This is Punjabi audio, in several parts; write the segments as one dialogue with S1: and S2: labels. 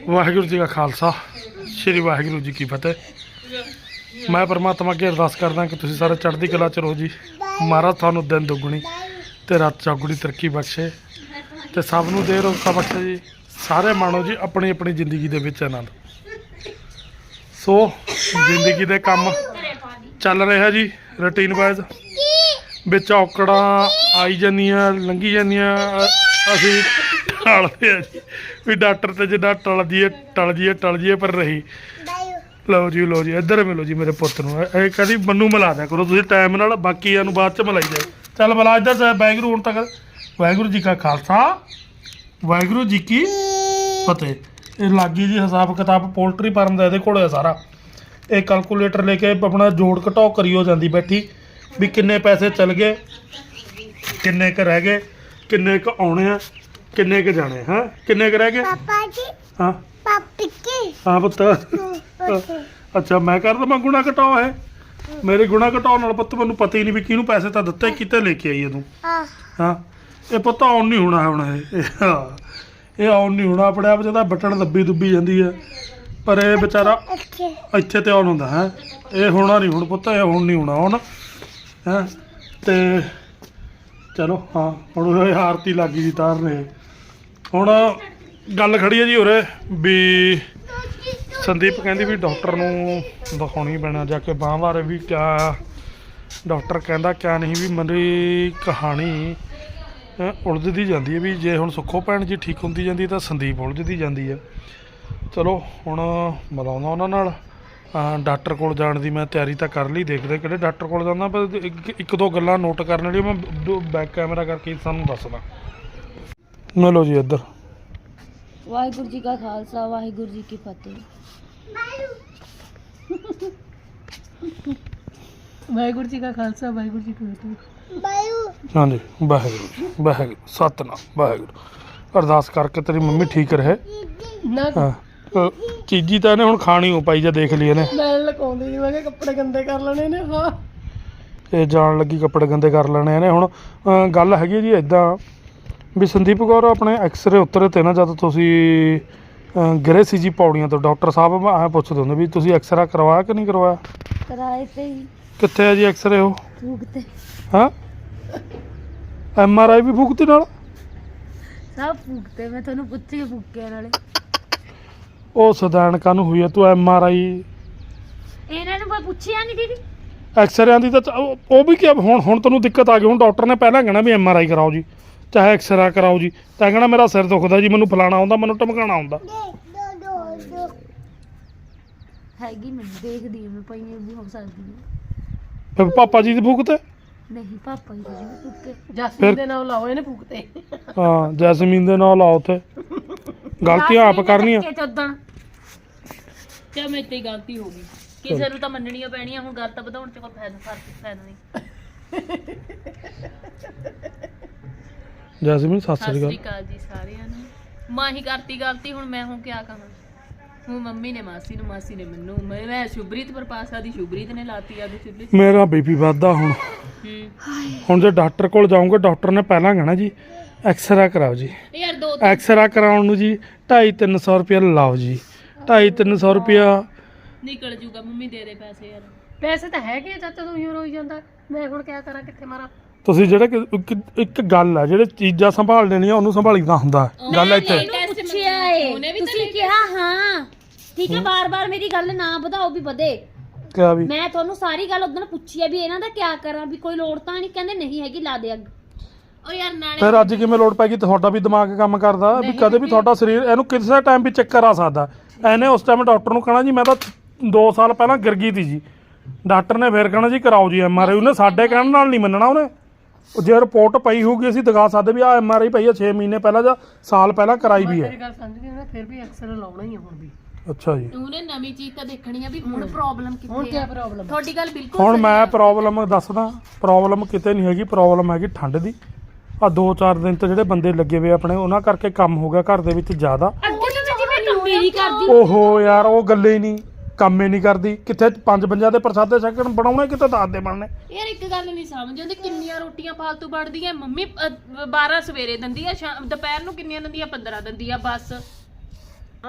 S1: ਵਾਹਿਗੁਰੂ ਜੀ ਕਾ ਖਾਲਸਾ, ਸ੍ਰੀ ਵਾਹਿਗੁਰੂ ਜੀ ਕੀ ਫਤਿਹ। ਮੈਂ ਪਰਮਾਤਮਾ ਅੱਗੇ ਅਰਦਾਸ ਕਰਦਾ ਕਿ ਤੁਸੀਂ ਸਾਰੇ ਚੜ੍ਹਦੀ ਕਲਾ ਚ ਰਹੋ ਜੀ। ਮਹਾਰਾਜ ਤੁਹਾਨੂੰ ਦਿਨ ਦੁੱਗਣੀ ਤੇ ਰਾਤ ਚੌਗੁਣੀ ਤਰੱਕੀ ਬਖਸ਼ੇ। ਤੇ ਸਭ ਨੂੰ ਦੇ ਰੋਕਾ ਬਖਸ਼ੇ ਜੀ। ਸਾਰੇ ਮਾਣੋ ਜੀ ਆਪਣੀ ਆਪਣੀ ਜ਼ਿੰਦਗੀ ਦੇ ਵਿੱਚ ਆਨੰਦ। ਸੋ, ਜ਼ਿੰਦਗੀ ਦੇ ਕੰਮ ਚੱਲ ਰਿਹਾ ਜੀ, ਰੁਟੀਨ ਵਾਈਜ਼। ਵਿੱਚ ਔਕੜਾਂ ਆਈ ਜਾਂਦੀਆਂ, ਲੰਘੀ ਜਾਂਦੀਆਂ ਅਸੀਂ ਟਾਲਦੇ ਆ ਜੀ। ਵੀ ਡਾਕਟਰ ਤੇ ਜਿੱਦਾਂ ਟਲ ਜੀਏ ਟਲ ਜੀਏ ਟਲ ਜੀਏ ਪਰ ਰਹੀ। ਲਓ ਜੀ ਲਓ ਜੀ, ਇੱਧਰ ਮਿਲੋ ਜੀ ਮੇਰੇ ਪੁੱਤ ਨੂੰ। ਇਹ- ਇਹ ਕਦੀ ਮੰਨੂ ਮਿਲਾ ਦਿਆ ਕਰੋ, ਤੁਸੀਂ ਟਾਈਮ ਨਾਲ ਬਾਕੀਆਂ ਨੂੰ ਬਾਅਦ ਚ ਮਿਲਾਈ ਜਾਓ। ਚੱਲ ਮਿਲਾ ਇੱਧਰ ਸਾਹਿਬ ਵਾਹਿਗੁਰੂ ਹੁਣ ਤੱਕ, ਵਾਹਿਗੁਰੂ ਜੀ ਕਾ ਖਾਲਸਾ, ਵਾਹਿਗੁਰੂ ਜੀ ਕੀ ਫਤਿਹ। ਇਹ ਲਾਗੀ ਜੀ ਹਿਸਾਬ ਕਿਤਾਬ ਪੋਲਟਰੀ ਫਾਰਮ ਦਾ ਇਹਦੇ ਕੋਲ ਹੈ ਸਾਰਾ। ਇਹ ਕੈਲਕੂਲੇਟਰ ਲੈ ਕੇ ਆਪਣਾ ਜੋੜ ਘਟਾਓ ਕਰੀ ਹੋ ਜਾਂਦੀ ਬੈਠੀ। ਵੀ ਕਿੰਨੇ ਪੈਸੇ ਚੱਲ ਗਏ, ਕਿੰਨੇ ਕ ਰਹਿ ਗਏ, ਕਿੰਨੇ ਕ ਆਉਣੇ ਆ। ਕਿੰਨੇ ਕ ਜਾਣੇ ਹਾਂ? ਕਿੰਨੇ ਕ ਰਹਿ ਗਏ?
S2: ਪਾਪਾ ਜੀ।
S1: ਹਾਂ।
S2: ਪਾਪੀ ਕੀ
S1: ਹਾਂ ਪੁੱਤ। ਅੱਛਾ ਮੈਂ ਕਰ ਦਵਾਂ ਗੁਣਾ ਘਟਾਓ ਹੈ ਮੇਰੇ ਗੁਣਾ ਘਟਾਉਣ ਨਾਲ ਪੁੱਤ ਮੈਨੂੰ ਪਤਾ ਹੀ ਨਹੀਂ ਵੀ ਕਿਹਨੂੰ ਪੈਸੇ ਤਾਂ ਦਿੱਤੇ ਕਿਤੇ ਲੈ ਕੇ ਆਈ ਹੈ। ਤੂੰ
S2: ਆ
S1: ਹਾਂ। ਇਹ ਪੁੱਤ ਆਉਣ ਨਹੀਂ ਹੋਣਾ ਹੁਣ ਇਹ। ਇਹ ਹਾਂ। ਇਹ ਆਉਣ ਨਹੀਂ ਹੋਣਾ ਆਪਣੇ ਆਪ ਜਿਹਦਾ ਬਟਨ ਦੱਬੀ ਦੁੱਬੀ ਜਾਂਦੀ ਹੈ। ਪਰ ਇਹ ਵਿਚਾਰਾ
S2: ਅੱਛੇ।
S1: ਇੱਥੇ ਤੇ ਆਉਣ ਹੁੰਦਾ ਹੈ? ਇਹ ਹੋਣਾ ਨਹੀਂ ਹੁਣ ਪੁੱਤ ਇਹ ਹੁਣ ਨਹੀਂ ਹੋਣਾ ਹੁਣ ਹੈ? ਤੇ ਚਲੋ ਹਾਂ। ਹੁਣ ਇਹ ਆਰਤੀ ਲੱਗੀ ਜੀ ਤਾਰਨੇ ਹੁਣ ਗੱਲ ਖੜੀ ਹੈ ਜੀ ਉਰੇ ਵੀ ਸੰਦੀਪ ਕਹਿੰਦੀ ਵੀ ਡਾਕਟਰ ਨੂੰ ਦਿਖਾਉਣੀ ਪੈਣਾ, ਜਾ ਕੇ ਬਾਂਹ ਬਾਰੇ ਵੀ ਕਿਆ ਡਾਕਟਰ ਕਹਿੰਦਾ, ਕਿਆ ਨਹੀਂ ਵੀ ਮੇਰੀ ਕਹਾਣੀ ਉਲਝਦੀ ਜਾਂਦੀ ਹੈ ਵੀ ਜੇ ਹੁਣ ਸੁੱਖੋ ਭੈਣ ਜੀ ਠੀਕ ਹੁੰਦੀ ਜਾਂਦੀ ਤਾਂ ਸੰਦੀਪ ਉਲਝਦੀ ਜਾਂਦੀ ਹੈ। ਚਲੋ, ਹੁਣ ਮਿਲਾਉਂਦਾ ਉਹਨਾਂ ਨਾਲ। ਡਾਕਟਰ ਕੋਲ ਜਾਣ ਦੀ ਮੈਂ ਤਿਆਰੀ ਤਾਂ ਕਰ ਲਈ, ਦੇਖਦੇ ਕਿਹੜੇ ਡਾਕਟਰ ਕੋਲ ਜਾਂਦਾ, ਪਰ ਇੱਕ ਇੱਕ ਦੋ ਗੱਲਾਂ ਨੋਟ ਕਰਨ ਵਾਲੀਆਂ ਮੈਂ ਬੈਕ ਕੈਮਰਾ ਕਰਕੇ ਤੁਹਾਨੂੰ ਦੱਸਦਾ। ਮਿਲੋ ਜੀ ਇੱਧਰ।
S3: ਵਾਹਿਗੁਰੂ ਜੀ ਕਾ ਖਾਲਸਾ ਵਾਹਿਗੁਰੂ ਜੀ ਕੀ ਫਤਿਹ।
S4: ਵਾਹਿਗੁਰੂ ਜੀ ਕਾ ਖਾਲਸਾ ਵਾਹਿਗੁਰੂ ਜੀ ਕੀ ਫਤਿਹ।
S1: ਹਾਂਜੀ ਵਾਹਿਗੁਰੂ ਜੀ, ਵਾਹਿਗੁਰੂ ਸਤਨਾਮ ਵਾਹਿਗੁਰੂ। ਅਰਦਾਸ ਕਰਕੇ ਤੇਰੀ ਮੰਮੀ ਠੀਕ ਰਹੇ।
S4: ਨਾ।
S1: ਹਾਂ ਅ, ਚੀਜੀ ਤਾਂ ਇਹਨੇ ਹੁਣ ਖਾਣੀ ਹੋ ਪਾਈ ਜਾਂ ਦੇਖ ਲਈ ਇਹਨੇ।
S4: ਮੈਂ ਲਕਾਉਂਦੀ ਨਹੀਂ ਮੈਂ ਕਿਹਾ ਕੱਪੜੇ ਗੰਦੇ ਕਰ ਲੈਣੇ ਨੇ ਹਾਂ।
S1: ਇਹ ਜਾਣ ਲੱਗੀ ਕੱਪੜੇ ਗੰਦੇ ਕਰ ਲੈਣੇ ਇਹਨੇ ਹੁਣ। ਅ, ਗੱਲ ਹੈਗੀ ਹੈ ਜੀ ਇਦਾਂ ਵੀ ਸੰਦੀਪ ਕੌਰ ਆਪਣੇ ਐਕਸਰੇ ਉਤਰੇ ਤੇ ਨਾ ਜਦ ਤੁਸੀਂ ਅ, ਗਿਰੇ ਸੀ ਜੀ ਪੌੜੀਆਂ ਤੋਂ ਡਾਕਟਰ ਸਾਹਿਬ ਆਹ ਪੁੱਛਦੇ ਹੁੰਦੇ ਵੀ ਤੁਸੀਂ ਐਕਸਰਾ ਕਰਵਾਇਆ ਕਿ ਨਹੀਂ ਕਰਵਾਇਆ?
S3: ਕਰਾਏ ਤੇ ਹੀ
S1: ਕਿੱਥੇ ਹੈ ਜੀ ਐਕਸਰੇ ਉਹ?
S3: ਫੂਕ ਤੇ
S1: ਹਾਂ? ਐਮ ਆਰ ਆਈ ਵੀ ਫੂਕਤੀ ਨਾਲ?
S3: ਸਭ ਫੂਕ ਤੇ ਮੈਂ ਤੁਹਾਨੂੰ ਪੁੱਛ ਕੇ ਫੂਕਿਆ ਨਾਲੇ।
S1: ਉਹ ਸਦੈਣ ਕਾਨੂੰ ਹੋਈ ਹੈ ਤੂੰ ਐਮ ਆਰ ਆਈ
S3: ਇਹਨਾਂ ਨੂੰ ਕੋਈ ਪੁੱਛਿਆ ਨਹੀਂ ਦੀਦੀ?
S1: ਐਕਸਰਿਆਂ ਦੀ ਤਾਂ ਉਹ ਵੀ ਕਿ ਹੁਣ ਹੁਣ ਤੈਨੂੰ ਦਿੱਕਤ ਆ ਗਈ ਹੁਣ ਡਾਕਟਰ ਨੇ ਪਹਿਲਾਂ ਕਹਿਣਾ ਵੀ ਐਮ ਆਰ ਆਈ ਕਰਾਓ ਜੀ। ਚਾਹੇ ਐਕਸਰਾ ਕਰਾਓ ਜੀ। ਤਾਂ ਕਹਿਣਾ ਮੇਰਾ ਸਿਰ ਦੁਖਦਾ ਜੀ ਮੈਨੂੰ ਫਲਾਣਾ ਆਉਂਦਾ ਮੈਨੂੰ ਟਮਕਾਣਾ ਆਉਂਦਾ।
S3: ਹੈਗੀ ਮੈਨੂੰ ਦੇਖਦੀ ਹਾਂ ਮੈਂ ਪਈਆਂ ਵੀ ਹੋ ਸਕਦੀ ਹੈ
S1: ਫਿਰ ਪਾਪਾ ਜੀ ਦੀ ਭੁਗਤ
S3: ਨਹੀਂ ਪਾਪਾ ਜੀ ਜੀ ਫੂਕੇ
S4: ਜਾਸਮੀਨ ਦੇ ਨਾਮ ਲਾਓ ਇਹਨੇ ਫੂਕਤੇ
S1: ਹਾਂ ਜੈਸਮੀਨ ਦੇ ਨਾਲ ਲਾਓ ਉੱਥੇ। ਗਲਤੀਆਂ ਆਪ ਕਰਨੀਆਂ
S3: ਚੋਦਣ ਤੇ ਮੇਰੇ ਤੇ ਹੀ ਗਲਤੀ ਹੋ ਗਈ। ਕਿਸੇ ਨੂੰ ਤਾਂ ਮੰਨਣੀਆਂ ਪੈਣੀਆਂ ਹੁਣ ਗੱਲ ਤਾਂ ਵਧਾਉਣ ਚ ਕੋਈ ਫਾਇਦਾ ਫ਼ਰਕ ਫਾਇਦਾ ਨਹੀਂ।
S1: ਜੈਸਮੀਨ ਸਤਿ
S3: ਸਤਿ
S1: ਸ੍ਰੀ
S3: ਸ੍ਰੀ
S1: ਅਕਾਲ
S3: ਅਕਾਲ ਜੀ ਸਾਰਿਆਂ ਨੂੰ। ਮਾਂ ਹੀ ਕਰਤੀ ਗਲਤੀ ਹੁਣ ਮੈਂ ਹੁਣ ਕਿਆ ਕਹਾਂ? ਹੁਣ ਮੰਮੀ ਨੇ ਮਾਸੀ ਨੂੰ ਮਾਸੀ ਨੇ ਮੈਨੂੰ ਮੈਂ ਮੈਂ ਸ਼ੁਭਰੀਤ ਪਰ ਪਾਸਾ ਦੀ ਸ਼ੁਭਰੀਤ ਨੇ ਲਾਤੀ ਆ ਦੀ ਚੁੱਲ੍ਹੇ 'ਚ।
S1: ਮੇਰਾ ਬੀਪੀ ਵੱਧਦਾ ਹੁਣ।
S3: ਹੂੰ।
S1: ਹੁਣ ਜੇ ਡਾਕਟਰ ਕੋਲ ਜਾਊਂਗਾ ਡਾਕਟਰ ਨੇ ਪਹਿਲਾਂ ਕਹਿਣਾ ਜੀ ਐਕਸਰਾ ਕਰਾਓ ਜੀ।
S3: ਯਾਰ ਦੋ
S1: ਐਕਸਰਾ ਕਰਾਉਣ ਨੂੰ ਜੀ 2.5 300 ਰੁਪਇਆ ਲਾਓ ਜੀ। 2.5 300 ਰੁਪਇਆ।
S3: ਨਿਕਲ ਜੂਗਾ ਮੰਮੀ ਦੇ ਦੇ ਪੈਸੇ ਯਾਰ।
S4: ਪੈਸੇ ਤਾਂ ਹੈਗੇ ਚਾਚਾ ਤੂੰ ਹੀ ਰੋਈ ਜਾਂਦਾ। ਮੈਂ ਹੁਣ ਕਿਆ ਕਰਾਂ ਕਿੱਥੇ ਮਾਰਾਂ?
S1: ਤੁਸੀਂ ਜਿਹੜੇ ਕਿ- ਇੱਕ- ਇੱਕ ਗੱਲ ਆ ਜਿਹੜੇ ਚੀਜ਼ਾਂ ਸੰਭਾਲ ਲੈਣੀਆਂ ਉਹਨੂੰ ਸੰਭਾਲੀਦਾ ਹੁੰਦਾ। ਗੱਲ ਇੱਥੇ।
S3: ਪੁੱਛਿਆ ਏ। ਤੁਸੀਂ ਕਿਹਾ ਹਾਂ। ਠੀਕ ਹੈ ਬਾਰ-ਬਾਰ ਮੇਰੀ ਗੱਲ ਨਾ ਵਧਾਓ ਵੀ ਵਧੇ।
S1: ਕਿਹਾ ਵੀ?
S3: ਮੈਂ ਤੁਹਾਨੂੰ ਸਾਰੀ ਗੱਲ ਉਦੋਂ ਪੁੱਛੀ ਆ ਵੀ ਇਹਨਾਂ ਦਾ ਕਿਆ ਕਰਾਂ ਵੀ ਕੋਈ ਲੋੜ ਤਾਂ ਨਹੀਂ ਕਹਿੰਦੇ ਨਹੀਂ ਹੈਗੀ ਲਾ ਦੇ ਅੱਗ। ਓ ਯਾਰ ਨਾਲੇ
S1: ਫਿਰ ਅੱਜ ਕਿਵੇਂ ਲੋੜ ਪੈ ਗਈ? ਤੁਹਾਡਾ ਵੀ ਦਿਮਾਗ ਕੰਮ ਕਰਦਾ ਵੀ ਕਦੇ ਵੀ ਤੁਹਾਡਾ ਸਰੀਰ ਇਹਨੂੰ ਕਿਸੇ ਟਾਈਮ ਵੀ ਚੱਕਰ ਆ ਸਕਦਾ। ਐਨੇ ਉਸ ਟਾਈਮ ਡਾਕਟਰ ਨੂੰ ਕਹਣਾ ਜੀ ਮੈਂ ਤਾਂ 2 ਸਾਲ ਪਹਿਲਾਂ ਗਿਰ ਗਈ ਤੀ ਜੀ। ਡਾਕਟਰ ਨੇ ਫਿਰ ਕਹਿਣਾ ਜੀ ਕਰਾਓ ਜੀ ਐਮ ਆਰ ਆਈ ਉਹਨੇ ਸਾਡੇ ਕਹਿਣ ਨਾਲ ਨਹੀਂ ਮੰਨਣਾ ਉਹਨੇ। ਉਹ ਜੇ ਰਿਪੋਰਟ ਪਈ ਹੋਊਗੀ ਅਸੀਂ ਦਿਖਾ ਸਕਦੇ ਵੀ ਆ ਐਮ ਆਰ ਆਈ ਪਈ ਆ 6 ਮਹੀਨੇ ਪਹਿਲਾਂ ਜਾਂ ਸਾਲ ਪਹਿਲਾਂ ਕਰਾਈ ਵੀ ਹੈ।
S4: ਮੇਰੀ ਗੱਲ ਸਮਝ ਗਈ ਨਾ ਫਿਰ ਵੀ ਐਕਸਰੇ ਲਾਉਣਾ ਹੀ ਆ ਹੁਣ ਵੀ।
S1: ਅੱਛਾ ਜੀ।
S3: ਉਹਨੇ ਨਵੀਂ ਚੀਜ਼ ਤਾਂ ਦੇਖਣੀ ਆ ਵੀ ਹੁਣ ਪ੍ਰੋਬਲਮ
S4: ਹੁਣ
S3: ਕਿੱਥੇ
S4: ਕੀ
S3: ਆ?
S4: ਪ੍ਰੋਬਲਮ
S3: ਤੁਹਾਡੀ ਗੱਲ ਬਿਲਕੁਲ
S1: ਹੁਣ ਮੈਂ। ਪ੍ਰੋਬਲਮ ਦੱਸਦਾ ਪ੍ਰੋਬਲਮ ਕਿਤੇ ਨਹੀਂ ਹੈਗੀ ਪ੍ਰੋਬਲਮ ਹੈਗੀ ਠੰਡ ਦੀ। ਆ 2-4 ਦਿਨ ਤੋਂ ਜਿਹੜੇ ਬੰਦੇ ਲੱਗੇ ਹੋਏ ਆਪਣੇ ਉਹਨਾਂ ਕਰਕੇ ਕੰਮ ਹੋ ਗਿਆ ਘਰ ਦੇ ਵਿੱਚ ਜ਼ਿਆਦਾ।
S3: ਅੱਗੇ ਤਾਂ ਮੈਂ ਜਿਵੇਂ ਕੰਮੇ ਨਹੀਂ ਕਰਦੀ
S1: ਓਹੋ ਯਾਰ ਉਹ ਗੱਲੇ ਹੀ ਨਹੀਂ। ਕੰਮ ਹੀ ਨਹੀਂ ਕਰਦੀ। ਕਿੱਥੇ ਪੰਜ ਪੰਜਾਂ ਦੇ ਪ੍ਰਸਾਦੇ ਛਕਣ ਬਣਾਉਣੇ ਕਿਤੇ ਦਸ ਦੇ ਬਣਨੇ।
S3: ਯਾਰ ਇੱਕ ਗੱਲ ਨਹੀਂ ਸਮਝ ਆਉਂਦੀ ਕਿੰਨੀਆਂ ਰੋਟੀਆਂ ਫਾਲਤੂ ਬਣਦੀਆਂ। ਮੰਮੀ ਅ, 12 ਸਵੇਰੇ ਦਿੰਦੀ ਆ ਸ਼ਾਮ ਦੁਪਹਿਰ ਨੂੰ ਕਿੰਨੀਆਂ ਦਿੰਦੀ ਆ 15 ਦਿੰਦੀ ਆ ਬਸ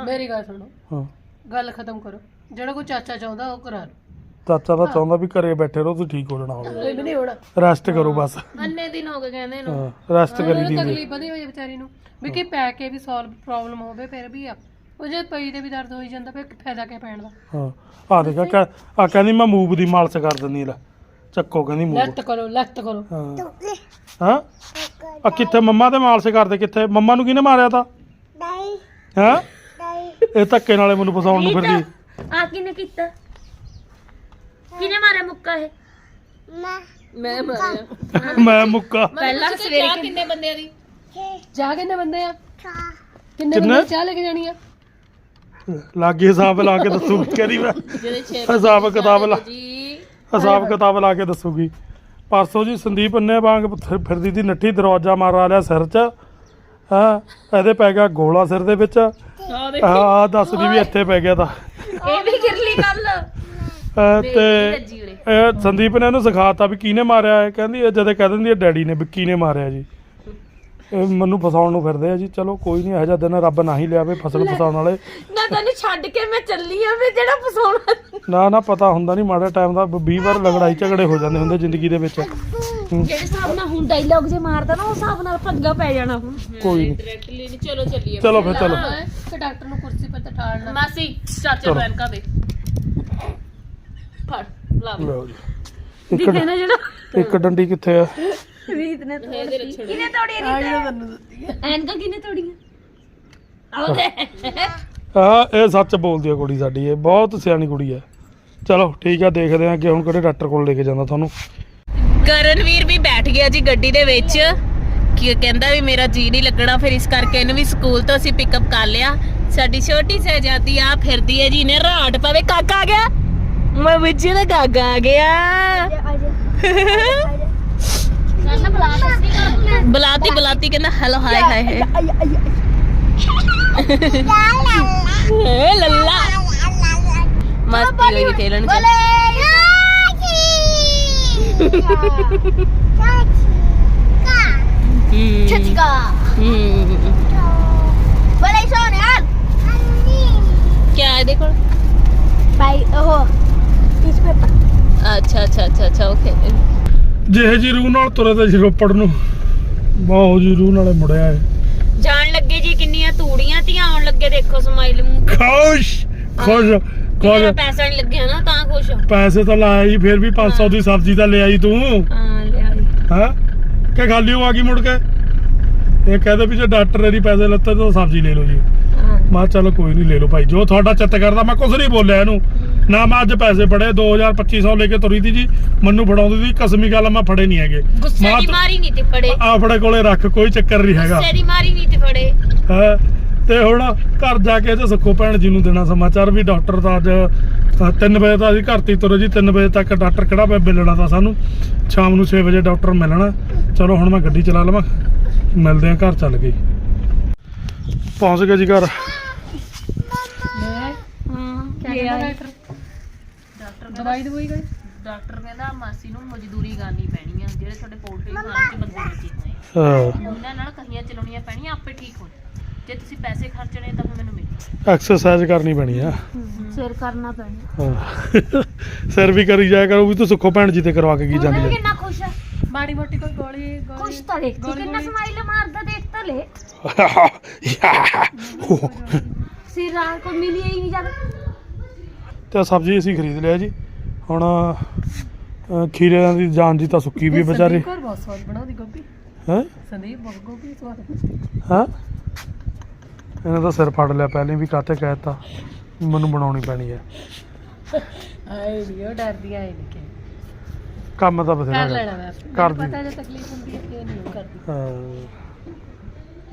S4: ਮੇਰੀ ਗੱਲ ਸੁਣੋ।
S1: ਹਾਂ।
S4: ਗੱਲ ਖਤਮ ਕਰੋ। ਜਿਹੜਾ ਕੋਈ ਚਾਚਾ ਚਾਹੁੰਦਾ ਉਹ ਕਰਾ ਲਓ।
S1: ਚਾਚਾ ਤਾਂ ਚਾਹੁੰਦਾ ਵੀ ਘਰੇ ਬੈਠੇ ਰਹੋ ਤੁਸੀਂ ਠੀਕ ਹੋ ਜਾਣਾ ਹੋਵੇ।
S4: ਕੋਈ ਵੀ ਨਹੀਂ ਹੋਣਾ।
S1: ਰੈਸਟ ਕਰੋ ਬਸ।
S3: ਅੰਨੇ ਦਿਨ ਹੋ ਗਏ ਕਹਿੰਦੇ ਨੂੰ।
S1: ਹਾਂ ਰੈਸਟ ਕਰੀ ਦੀ
S4: ਤਕਲੀਫ ਵਧੀ ਹੋਈ ਹੈ ਵਿਚਾਰੀ ਨੂੰ। ਵੀ ਕਿ ਪੈ ਕੇ ਵੀ ਸੋਲਵ ਪ੍ਰੋਬਲਮ ਹੋਵੇ ਫਿਰ ਵੀ ਆ। ਉਹ ਜੇ ਪਈ ਦੇ ਵੀ ਦਰਦ ਹੋਈ ਜਾਂਦਾ ਫਿਰ ਫਾਇਦਾ ਕੀ ਪੈਣ ਦਾ?
S1: ਹਾਂ ਆ ਦੇਖਾ ਆ ਕਹਿੰਦੀ ਮੈਂ ਮੂਵ ਦੀ ਮਾਲਸ਼ ਕਰ ਦਿੰਦੀ ਲੈ ਚੱਕੋ ਕਹਿੰਦੀ ਮੂਵ
S4: ਲੱਤ ਕਰੋ ਲੱਤ ਕਰੋ।
S1: ਹਾਂ। ਹਾਂ? ਆ ਕਿੱਥੇ ਮੰਮਾ ਤੇ ਮਾਲਸ਼ ਕਰਦੇ ਕਿੱਥੇ? ਮੰਮਾ ਨੂੰ ਕਿਹਨੇ ਮਾਰਿਆ ਤਾ? ਹਾਂ? ਇਹ ਧੱਕੇ ਨਾਲੇ ਮੈਨੂੰ ਫਸਾਉਣ ਨੂੰ ਫਿਰਦੀ।
S3: ਆ ਕਿਨੇ ਕੀਤਾ? ਕਿਨੇ ਮਾਰਿਆ ਮੁੱਕਾ ਇਹ?
S2: ਮੈਂ।
S3: ਮੈਂ ਮਾਰਿਆ।
S1: ਮੈਂ ਮੁੱਕਾ।
S3: ਪਹਿਲਾਂ ਸਵੇਰੇ ਕਿੰਨੇ ਬੰਦਿਆਂ ਦੀ?
S4: ਜਾ ਕਿੰਨੇ ਬੰਦੇ ਆ? ਕਿੰਨੇ
S1: ਕਿੰਨੇ?
S4: ਬੰਦੇ ਚਾਹ ਲੈ ਕੇ ਜਾਣੀ ਆ?
S1: ਲਾਗੇ ਹਿਸਾਬ ਲਾ ਕੇ ਦੱਸੂਗੀ ਕਹਿੰਦੀ ਮੈਂ
S3: ਜਿਹੜੇ 6
S1: ਹਿਸਾਬ ਕਿਤਾਬ ਲਾ
S3: ਜੀ।
S1: ਹਿਸਾਬ ਕਿਤਾਬ ਲਾ ਕੇ ਦੱਸੂਗੀ। ਪਰਸੋਂ ਜੀ ਸੰਦੀਪ ਨੇ ਵਾਂਗ ਫਿਰ- ਫਿਰਦੀ ਦੀ ਨੱਠੀ ਦਰਵਾਜ਼ਾ ਮਾਰਾ ਲਿਆ ਸਿਰ 'ਚ ਹਾਂ ਇਹਦੇ ਪੈ ਗਿਆ ਗੋਲਾ ਸਿਰ ਦੇ ਵਿੱਚ।
S3: ਆ
S1: ਦੱਸਦੀ ਵੀ ਇੱਥੇ ਪੈ ਗਿਆ ਤਾਂ।
S3: ਇਹ ਵੀ ਗਿਰਲੀ ਗੱਲ।
S1: ਤੇ ਇਹ ਸੰਦੀਪ ਨੇ ਇਹਨੂੰ ਸਿਖਾਤਾ ਵੀ ਕਿਹਨੇ ਮਾਰਿਆ ਹੈ ਕਹਿੰਦੀ ਇਹ ਜਦੇ ਕਹਿ ਦਿੰਦੀ ਹੈ ਡੈਡੀ ਨੇ ਵੀ ਕਿਹਨੇ ਮਾਰਿਆ ਜੀ। ਇਹ ਮੈਨੂੰ ਫਸਾਉਣ ਨੂੰ ਫਿਰਦੇ ਆ ਜੀ। ਚਲੋ ਕੋਈ ਨਹੀਂ ਇਹੋ ਜਿਹਾ ਦਿਨ ਰੱਬ ਨਾ ਹੀ ਲਿਆਵੇ ਫਸਲ ਫਸਾਉਣ ਵਾਲੇ।
S3: ਨਾ ਤੈਨੂੰ ਛੱਡ ਕੇ ਮੈਂ ਚੱਲੀ ਆ ਵੇ ਜਿਹੜਾ ਫਸਾਉਣਾ।
S1: ਨਾ ਨਾ ਪਤਾ ਹੁੰਦਾ ਨਹੀਂ ਮਾੜਾ ਟਾਈਮ ਦਾ 20 ਵਾਰ ਲੜਾਈ ਝਗੜੇ ਹੋ ਜਾਂਦੇ ਹੁੰਦੇ ਜ਼ਿੰਦਗੀ ਦੇ ਵਿੱਚ।
S5: ਜਿਹੜੇ ਹਿਸਾਬ ਨਾਲ ਹੁਣ ਡਾਇਲੌਗ ਜੇ ਮਾਰਦਾ ਨਾ ਉਸ ਹਿਸਾਬ ਨਾਲ ਪੰਗਾ ਪੈ ਜਾਣਾ। ਹੁਣ
S1: ਕੋਈ ਨਹੀਂ
S3: ਡਾਇਰੈਕਟਲੀ ਨਹੀਂ ਚਲੋ ਚੱਲੀਏ।
S1: ਚਲੋ ਫਿਰ ਚਲੋ।
S4: ਤੇ ਡਾਕਟਰ ਨੂੰ ਕੁਰਸੀ ਪਰ ਠਾੜਨਾ
S3: ਮਾਸੀ ਚਾਚਾ
S1: ਚਲੋ।
S3: ਬੈਨਕਾ ਦੇ। ਫੜ ਲਾ
S1: ਲਓ ਜੀ।
S5: ਦਿਖੇ
S1: ਇੱਕ
S5: ਨਾ ਜਿਹੜਾ।
S1: ਇੱਕ ਡੰਡੀ ਕਿੱਥੇ ਆ?
S5: ਰੀਤ ਨੇ
S3: ਰੱਛੜ
S5: ਕਿਨੇ ਤੋੜੀ ਰੀਤ? ਐਨਕਾ ਕਿਨੇ ਤੋੜੀਆਂ? ਆਉਦੇ
S1: ਹਾਂ ਇਹ ਸੱਚ ਬੋਲਦੀ ਆ ਕੁੜੀ ਸਾਡੀ ਇਹ ਬਹੁਤ ਸਿਆਣੀ ਕੁੜੀ ਹੈ ਚਲੋ ਠੀਕ ਆ ਦੇਖਦੇ ਆ ਕਿ ਹੁਣ ਕਿਹੜੇ ਡਾਕਟਰ ਕੋਲ ਲੈ ਕੇ ਜਾਂਦਾ ਤੁਹਾਨੂੰ।
S3: ਕਰਨਵੀਰ ਵੀ ਬੈਠ ਗਿਆ ਜੀ ਗੱਡੀ ਦੇ ਵਿੱਚ। ਕਿ ਕਹਿੰਦਾ ਵੀ ਮੇਰਾ ਜੀ ਨਹੀਂ ਲੱਗਣਾ ਫਿਰ ਇਸ ਕਰਕੇ ਇਹਨੂੰ ਵੀ ਸਕੂਲ ਤੋਂ ਅਸੀਂ ਪਿਕਅਪ ਕਰ ਲਿਆ। ਸਾਡੀ ਛੋਟੀ ਸਹਿਜਾਦੀ ਆ ਫਿਰਦੀ ਹੈ ਜੀ ਨੇ ਰਾਟ ਪਵੇ ਕਾਕਾ ਆ ਗਿਆ। ਮੈਂ ਵਿੱਚ ਦਾ ਕਾਕਾ ਆ ਗਿਆ। ਬੁਲਾਤੀ ਬੁਲਾਤੀ ਕਹਿੰਦਾ ਹੈਲੋ ਹਾਏ
S2: ਲਾ ਲਾ
S3: ਏ ਲੱਲਾ। ਮਸਤੀ ਹੋਈ ਖੇਲਣ ਚ। ਹੂੰ। ਹੂੰ ਕਿਆ ਹੈ
S5: ਪੇਪਰ
S3: ਅੱਛਾ ਅੱਛਾ ਅੱਛਾ ਅੱਛਾ ਓਕੇ
S1: ਜਿਹੇ ਜੀ ਰੂਹ ਨਾਲ ਤੁਰੇ ਤੇ ਜੀ ਰੋਪੜ ਨੂੰ। ਬਹੁਤ ਜੀ ਰੂਹ ਨਾਲੇ ਮੁੜਿਆ ਹੈ
S3: ਜਾਣ ਲੱਗੇ ਜੀ ਕਿੰਨੀਆਂ ਤੂੜੀਆਂ ਧੀਆਂ ਆਉਣ ਲੱਗੇ ਦੇਖੋ ਸਮਾਈਲ ਮੂੰਹ ਤੇ।
S1: ਖੁਸ਼ ਖੁਸ਼
S3: ਮੇਰਾ
S1: ਖੁਸ਼।
S3: ਪੈਸਾ ਨਹੀਂ ਲੱਗਿਆ ਨਾ ਤਾਂ ਖੁਸ਼। ਹਾਂ
S1: ਪੈਸੇ ਤਾਂ ਲਾਇਆ ਹੀ ਫਿਰ ਵੀ 500 ਦੀ ਸਬਜ਼ੀ ਤਾਂ ਲੈ ਆਈ ਤੂੰ
S3: ਲਿਆ ਜੀ।
S1: ਹਾਂ? ਕਿ ਖਾਲੀ ਹੋ ਆ ਗਈ ਮੁੜ ਕੇ? ਇਹ ਕਹਦੇ ਵੀ ਜੇ ਡਾਕਟਰ ਇਹਦੀ ਪੈਸੇ ਲੱਤੇ ਤਾਂ ਸਬਜ਼ੀ ਲੈ ਲਓ ਜੀ।
S3: ਹਾਂ।
S1: ਮੈਂ ਚਲੋ ਕੋਈ ਨਹੀਂ ਲੈ ਲਓ ਭਾਈ ਜੋ ਤੁਹਾਡਾ ਚਿੱਤ ਕਰਦਾ ਮੈਂ ਕੁਝ ਨਹੀਂ ਬੋਲਿਆ ਇਹਨੂੰ। ਨਾ ਮੈਂ ਅੱਜ ਪੈਸੇ ਫੜੇ 2000 2500 ਲੈ ਕੇ ਤੁਰੀ ਤੀ ਜੀ ਮੈਨੂੰ ਫੜਾਉਂਦੀ ਸੀ ਕਸਮੀ ਗੱਲ ਮੈਂ ਫੜੇ ਨਹੀਂ ਹੈਗੇ।
S3: ਗੁੱਸੇ ਦੀ ਮਾਰੀ ਨਹੀਂ ਤੇ ਫੜੇ।
S1: ਆਪਣੇ ਕੋਲੇ ਰੱਖ ਕੋਈ ਚੱਕਰ ਨਹੀਂ ਹੈਗਾ।
S3: ਗੁੱਸੇ ਦੀ ਮਾਰੀ ਨਹੀਂ ਤੇ ਫੜੇ।
S1: ਹੈਂ। ਤੇ ਹੁਣ ਘਰ ਜਾ ਕੇ ਤੇ ਸੁੱਖੋ ਭੈਣ ਜੀ ਨੂੰ ਦੇਣਾ ਸਮਾਚਾਰ ਵੀ ਡਾਕਟਰ ਦਾ ਅੱਜ 3 ਵਜੇ ਤਾਂ ਅਸੀਂ ਘਰ ਤੀ ਤੁਰੇ ਜੀ 3 ਵਜੇ ਤੱਕ ਡਾਕਟਰ ਕਿਹੜਾ ਪਿਆ ਮਿਲਣਾ ਤਾਂ ਸਾਨੂੰ? ਸ਼ਾਮ ਨੂੰ 6 ਵਜੇ ਡਾਕਟਰ ਮਿਲਣਾ। ਚਲੋ ਹੁਣ ਮੈਂ ਗੱਡੀ ਚਲਾ ਲਵਾਂ। ਮਿਲਦੇ ਆ ਘਰ ਚੱਲ ਗਏ ਪਹੁੰਚ ਗਏ ਜੀ ਘਰ।
S4: ਮੈਂ?
S3: ਹਾਂ।
S4: ਕਿਆ
S3: ਡਾਕਟਰ?
S4: ਦਵਾਈ ਦਵਾਈ ਗਈ
S3: ਡਾਕਟਰ ਕਹਿੰਦਾ ਮਾਸੀ ਨੂੰ ਮਜ਼ਦੂਰੀ ਕਰਨੀ ਪੈਣੀ ਆ ਜਿਹੜੇ ਤੁਹਾਡੇ ਪੋਲਟਰੀ ਫਾਰਮ 'ਚ ਬੰਦੇ ਲੱਗੇ ਹੋਏ
S1: ਹਾਂ।
S3: ਆ ਉਹਨਾਂ ਨਾਲ ਕਹੀਆਂ ਚਲਾਉਣੀਆਂ ਪੈਣੀਆਂ ਆਪੇ ਠੀਕ ਹੋ ਜਾਣ। ਜੇ ਤੁਸੀਂ ਪੈਸੇ ਖਰਚਣੇ ਤਾਂ ਫਿਰ ਮੈਨੂੰ ਮਿਲ।
S1: ਐਕਸਰਸਾਈਜ਼ ਕਰਨੀ ਪੈਣੀ ਆ।
S5: ਸਿਰ ਕਰਨਾ ਪੈਣਾ।
S1: ਹਾਂ। ਸਿਰ ਵੀ ਕਰੀ ਜਾਇਆ ਕਰੋ ਵੀ ਤੂੰ ਸੁੱਖੋ ਭੈਣ ਜੀ ਤੇ ਕਰਵਾ ਕੇ ਕੀ ਜਾਂਦੀ
S5: ਹੁਣ
S1: ਹੈ
S5: ਕਿੰਨਾ ਖੁਸ਼ ਹੈ
S4: ਮਾੜੀ ਮੋਟੀ ਕੋਈ ਗੋਲੀ ਗੋਲੀ
S5: ਖੁਸ਼ ਤਾਂ ਦੇਖ ਤੂੰ ਕਿੰਨਾ। ਸਮਾਈਲ ਮਾਰਦਾ ਦੇਖ ਤਾਂ ਲੈ। ਸਿਰ ਰਾਂ ਕੋ ਮਿਲੀ ਹੀ ਨਹੀਂ ਜਦ।
S1: ਤੇ ਸਬਜ਼ੀ ਅਸੀਂ ਖਰੀਦ ਲਿਆ ਜੀ। ਹੁਣ ਅਹ, ਖੀਰਿਆਂ ਦੀ ਜਾਨ ਜੀ ਤਾਂ ਸੁੱਕੀ ਵੀ ਵਿਚਾਰੀ
S4: ਸੰਦੀਪ ਕੌਰ ਬਹੁਤ ਸਵਾਦ ਬਣਾਉਂਦੀ ਗੋਭੀ।
S1: ਹੈ?
S4: ਸੰਦੀਪ ਬਹੁਤ ਗੋਭੀ ਸਵਾਦ। ਬਣਾਉਂਦੀ।
S1: ਹਾਂ? ਇਹਨਾਂ ਦਾ ਸਿਰ ਫੜ ਲਿਆ ਪਹਿਲੇ ਵੀ ਕਾਤੇ ਕਹਿਤਾ ਮੈਨੂੰ ਬਣਾਉਣੀ ਪੈਣੀ ਹੈ।
S4: ਆਏ ਨਹੀਂ ਉਹ ਡਰਦੀ ਆਏ ਨਹੀਂ ਕਿ
S1: ਕੰਮ ਤਾਂ ਬਥੇਰਾ
S4: ਕਰ ਲੈਣਾ ਮੈਂ।
S1: ਕਰਦੀ।
S4: ਮੈਨੂੰ ਪਤਾ ਜੇ ਤਕਲੀਫ ਹੁੰਦੀ ਹੈ ਕਿ ਨਹੀਂ ਉਹ ਕਰਦੀ।
S1: ਹਾਂ।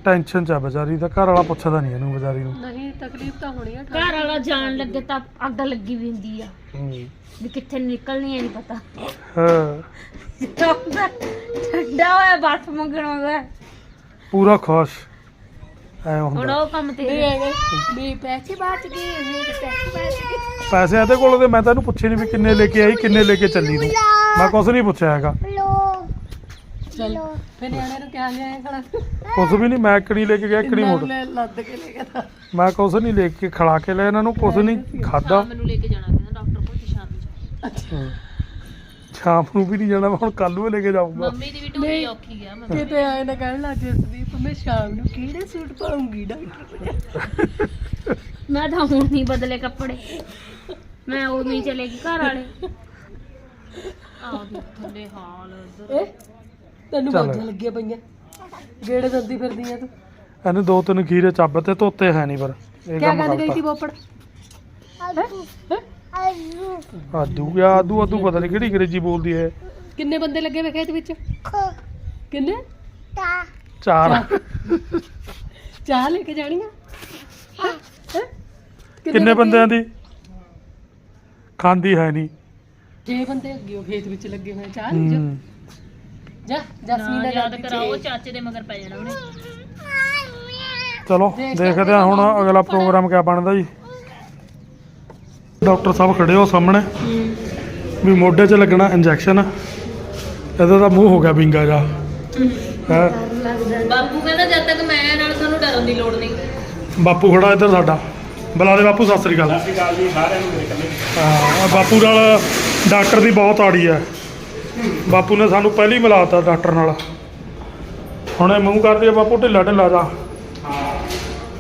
S1: ਟੈਨਸ਼ਨ ਚ ਆ ਵਿਚਾਰੀ ਦਾ ਘਰ ਵਾਲਾ ਪੁੱਛਦਾ ਨਹੀਂ ਇਹਨੂੰ ਵਿਚਾਰੀ ਨੂੰ।
S4: ਨਹੀਂ ਤਕਲੀਫ ਤਾਂ ਹੋਣੀ ਆ
S5: ਘਰ ਵਾਲਾ ਜਾਣ ਲੱਗੇ ਤਾਂ ਅੱਗ ਲੱਗੀ ਵੀ ਹੁੰਦੀ ਆ।
S1: ਹੂੰ।
S5: ਵੀ ਕਿੱਥੇ ਨਿਕਲਣੀ ਹੈ ਨਹੀਂ ਪਤਾ।
S1: ਹਾਂ।
S5: ਠੰਡਾ ਹੋਇਆ ਬਰਫ ਮੰਗਣ ਆਉਂਦਾ।
S1: ਪੂਰਾ ਖੁਸ਼। ਐ
S5: ਹੁਣ
S1: ਹੁੰਦਾ
S5: ਉਹ ਕੰਮ ਤੇ
S4: ਵੀ ਪੈਸੇ ਬਚ ਗਏ ਮੇਰੇ ਪੈਸੇ ਬਚ ਗਏ।
S1: ਪੈਸੇ ਇਹਦੇ ਕੋਲ ਤੇ ਮੈਂ ਤੈਨੂੰ ਪੁੱਛੇ ਨਹੀਂ ਵੀ ਕਿੰਨੇ ਲੈ ਕੇ ਆਈ ਕਿੰਨੇ ਲੈ ਕੇ ਚੱਲੀ ਤੂੰ। ਮੈਂ ਕੁਛ ਨਹੀਂ ਪੁੱਛਿਆ ਹੈਗਾ।
S4: ਚੱਲ ਫਿਰ ਨਿਆਣੇ ਨੂੰ ਕਿਹਾ ਲਿਆ ਖੜਾ
S1: ਕੁਛ ਵੀ ਨਹੀਂ ਮੈਂ ਇਕਣੀ ਲੈ ਕੇ ਗਿਆ ਇਕਣੀ ਮੋੜ
S4: ਲੈ ਲੱਦ ਕੇ ਲੈ ਗਿਆ
S1: ਮੈਂ ਕੁਛ ਨਹੀਂ ਲੈ ਕੇ ਖਿਲਾ ਕੇ ਲਿਆ ਇਹਨਾਂ ਨੂੰ ਕੁਛ ਨਹੀਂ ਖਾਦਾ
S3: ਮੈਨੂੰ ਲੈ ਕੇ ਜਾਣਾ ਕਹਿੰਦਾ ਡਾਕਟਰ ਕੋਲ ਸ਼ਾਮ ਨੂੰ
S1: ਸ਼ਾਮ ਨੂੰ ਵੀ ਨਹੀਂ ਜਾਣਾ ਮੈਂ ਹੁਣ ਕੱਲ ਨੂੰ ਲੈ ਕੇ ਜਾਊਂਗਾ।
S3: ਮੰਮੀ ਦੀ ਵੀ ਢੋਲੀ ਔਖੀ ਆ ਮੰਮੀ।
S4: ਕਿਤੇ ਆਏ ਨਾ ਕਹਿਣ ਲੱਗ ਗਏ ਸੰਦੀਪ ਮੈਂ ਸ਼ਾਮ ਨੂੰ ਕਿਹੜੇ ਸੂਟ ਪਾਉਂਗੀ ਡਾਕਟਰ
S5: ਮੈਂ ਤਾਂ ਹੁਣ ਨਹੀਂ ਬਦਲੇ ਕੱਪੜੇ। ਮੈਂ ਉਹ ਨਹੀਂ ਚਲੇਗੀ ਘਰ ਵਾਲੇ।
S3: ਆਹ ਥੱਲੇ ਹਾਲ ਇੱਧਰ।
S4: ਤੈਨੂੰ
S1: ਚੱਲ।
S4: ਬਾਜਾਂ ਲੱਗੀਆਂ ਪਈਆਂ। ਗੇੜੇ ਦੰਦੀ ਫਿਰਦੀਆਂ ਤੂੰ।
S1: ਇਹਨੇ ਦੋ ਤਿੰਨ ਖੀਰੇ ਚੱਬ ਤੇ ਧੋਤੇ ਹੈ ਨਹੀਂ ਪਰ। ਇਹ
S4: ਕਿਆ ਕਹਿੰਦੀ ਗਈ ਸੀ ਬੋਪੜ? ਹੈਂ?
S2: ਆਲੂ।
S1: ਆਦੂ ਗਿਆ ਆਦੂ ਆਦੂ ਪਤਾ ਨਹੀਂ ਕਿਹੜੀ ਅੰਗਰੇਜ਼ੀ ਬੋਲਦੀ ਹੈ।
S4: ਕਿੰਨੇ ਬੰਦੇ ਲੱਗੇ ਵੇ ਖੇਤ ਵਿੱਚ?
S2: ਖੋ।
S4: ਕਿੰਨੇ?
S1: ਚਾਰ।
S4: ਚਾਹ ਲੈ ਕੇ ਜਾਣੀਆਂ? ਹੈਂ? ਹੈਂ?
S1: ਕਿੰਨੇ ਬੰਦਿਆਂ ਦੀ? ਖਾਂਦੀ ਹੈ ਨਹੀਂ।
S4: ਛੇ ਬੰਦੇ ਅੱਗੇ ਉਹ ਖੇਤ ਵਿੱਚ ਲੱਗੇ ਹੋਏ ਚਾਹ ਨਹੀਂ
S1: ਹੂੰ।
S4: ਜਾ ਜਸਮੀਨ
S3: ਨਾ
S4: ਨਾਲ
S3: ਯਾਦ
S4: ਜਾਂਦੀ
S3: ਕਰਾਓ
S4: ਛੇ।
S3: ਚਾਚੇ ਦੇ ਮਗਰ ਪੈ ਜਾਣਾ ਉਹਨੇ।
S1: ਚਲੋ ਦੇਖਦੇ ਆ ਹੁਣ ਅਗਲਾ ਪ੍ਰੋਗਰਾਮ ਕਿਆ ਬਣਦਾ ਜੀ। ਡਾਕਟਰ ਸਾਹਿਬ ਖੜੇ ਹੋ ਸਾਹਮਣੇ। ਵੀ ਮੋਢੇ 'ਚ ਲੱਗਣਾ ਇੰਜੈਕਸ਼ਨ। ਇਹਦਾ ਤਾਂ ਮੂੰਹ ਹੋ ਗਿਆ ਵਿੰਗਾ ਜਾ ਹੈ।
S3: ਬਾਪੂ ਕਹਿੰਦਾ ਜਦ ਤੱਕ ਮੈਂ ਨਾਲ ਤੁਹਾਨੂੰ ਡਰਨ ਦੀ ਲੋੜ ਨਹੀਂ।
S1: ਬਾਪੂ ਖੜਾ ਇੱਧਰ ਸਾਡਾ। ਬੁਲਾ ਦੇ ਬਾਪੂ ਸਤਿ ਸ੍ਰੀ ਅਕਾਲ। ਸਤਿ ਸ੍ਰੀ ਅਕਾਲ ਜੀ ਸਾਰਿਆਂ ਨੂੰ ਬਾਪੂ ਨਾਲ ਡਾਕਟਰ ਦੀ ਬਹੁਤ ਆੜੀ ਹੈ। ਬਾਪੂ ਨੇ ਸਾਨੂੰ ਪਹਿਲੀ ਮਿਲਾਤਾ ਡਾਕਟਰ ਨਾਲ। ਹੁਣ ਇਹ ਮੂੰਹ ਕਰਦੀ ਆ ਬਾਪੂ, ਢਿੱਲਾ ਢਿੱਲਾ ਜਾ।